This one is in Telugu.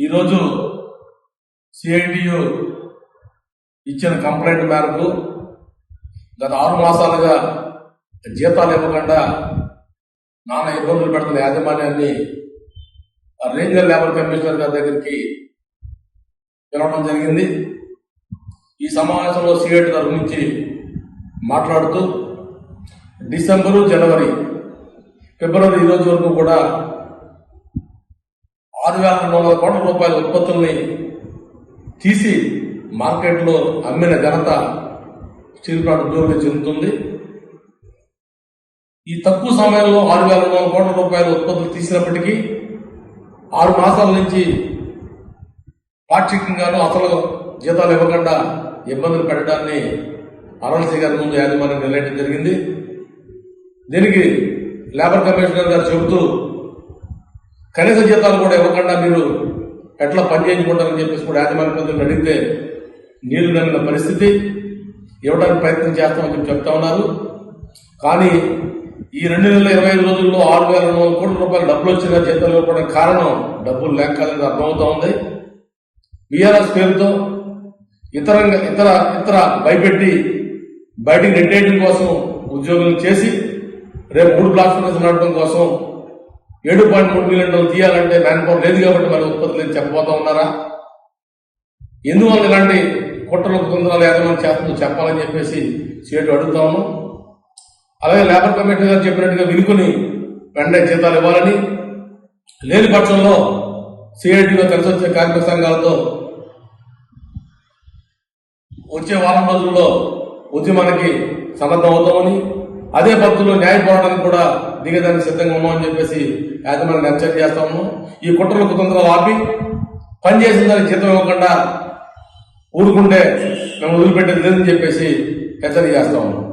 ఈరోజు సిఐటియు ఇచ్చిన కంప్లైంట్ మేరకు గత ఆరు మాసాలుగా జీతాలు ఇవ్వకుండా నానా ఇబ్బందులు పెడుతున్న యాజమాన్యాన్ని రేంజర్ లేబర్ కమిషనర్ గారి దగ్గరికి పిలవడం జరిగింది. ఈ సమావేశంలో సిఐటి గారి నుంచి మాట్లాడుతూ డిసెంబరు జనవరి ఫిబ్రవరి ఈ రోజు వరకు కూడా ఆరు వేల రెండు వందల కోట్ల రూపాయల ఉత్పత్తుల్ని తీసి మార్కెట్లో అమ్మిన ఘనత చిరుపాటు ఉద్యోగులు చెందుతుంది. ఈ తక్కువ సమయంలో ఆరు వేల రెండు వందల కోట్ల రూపాయల ఉత్పత్తులు తీసినప్పటికీ ఆరు మాసాల నుంచి పాక్షికంగాను అసలు జీతాలు ఇవ్వకుండా ఇబ్బందులు పెట్టడాన్ని అరవల్సీ గారి ముందు యాజమాన్యం నిర్ణయించడం జరిగింది. దీనికి లేబర్ కమిషనర్ గారు చెబుతూ కనీస జీతాలు కూడా ఇవ్వకుండా మీరు ఎట్లా పని చేయించుకుంటారని చెప్పేసి కూడా యాజమాన్య ప్రజలను అడిగితే నీళ్ళు నమ్మిన పరిస్థితి. ఇవ్వడానికి ప్రయత్నం చేస్తామని చెప్పి చెప్తా ఉన్నారు. కానీ ఈ రెండు నెలల ఇరవై ఐదు రోజుల్లో ఆరు వేల రెండు వందల కోట్ల రూపాయలు డబ్బులు వచ్చిన జీతాలు ఇవ్వడానికి కారణం డబ్బులు లేక కాదని అర్థమవుతా ఉంది. బీఆర్ఎస్ పేరుతో ఇతర ఇతర ఇతర భయపెట్టి బయటికి నెట్టేయడం కోసం ఉద్యోగులు చేసి రేపు మూడు ప్లాట్ఫామ్స్ నడపడం కోసం ఏడు పాయింట్ మూడు మిలియన్ టన్నులు తీయాలంటే మ్యాన్ పవర్ లేదు కాబట్టి మరి ఉత్పత్తులు ఏం చెప్పబోతా ఉన్నారా? ఎందువల్ల ఇలాంటి కుట్రలు తొందరలు ఏదైనా చేస్తుందో చెప్పాలని చెప్పేసి సీటు అడుగుతా ఉన్నాం. అలాగే లేబర్ కమిషనర్ గారు చెప్పినట్టుగా వినుకుని వెంటనే జీతాలు ఇవ్వాలని లేని పక్షంలో సిఐటిలో కలిసి వచ్చే కార్మిక సంఘాలతో వచ్చే వారం రోజుల్లో ఉద్యమానికి సన్నద్ధం అవుతామని అదే పద్ధతిలో న్యాయ పోరాటానికి కూడా దిగదానికి సిద్ధంగా ఉన్నామని చెప్పేసి యాజమాన్యం హెచ్చరిక చేస్తాము ఈ కుట్రలు కుతంత్రాలు ఆపి పనిచేసిన దానికి జీతం ఇవ్వకుండా ఊరుకుంటే మేము వదిలిపెట్టేది లేదని చెప్పేసి హెచ్చరిక చేస్తా ఉన్నాం.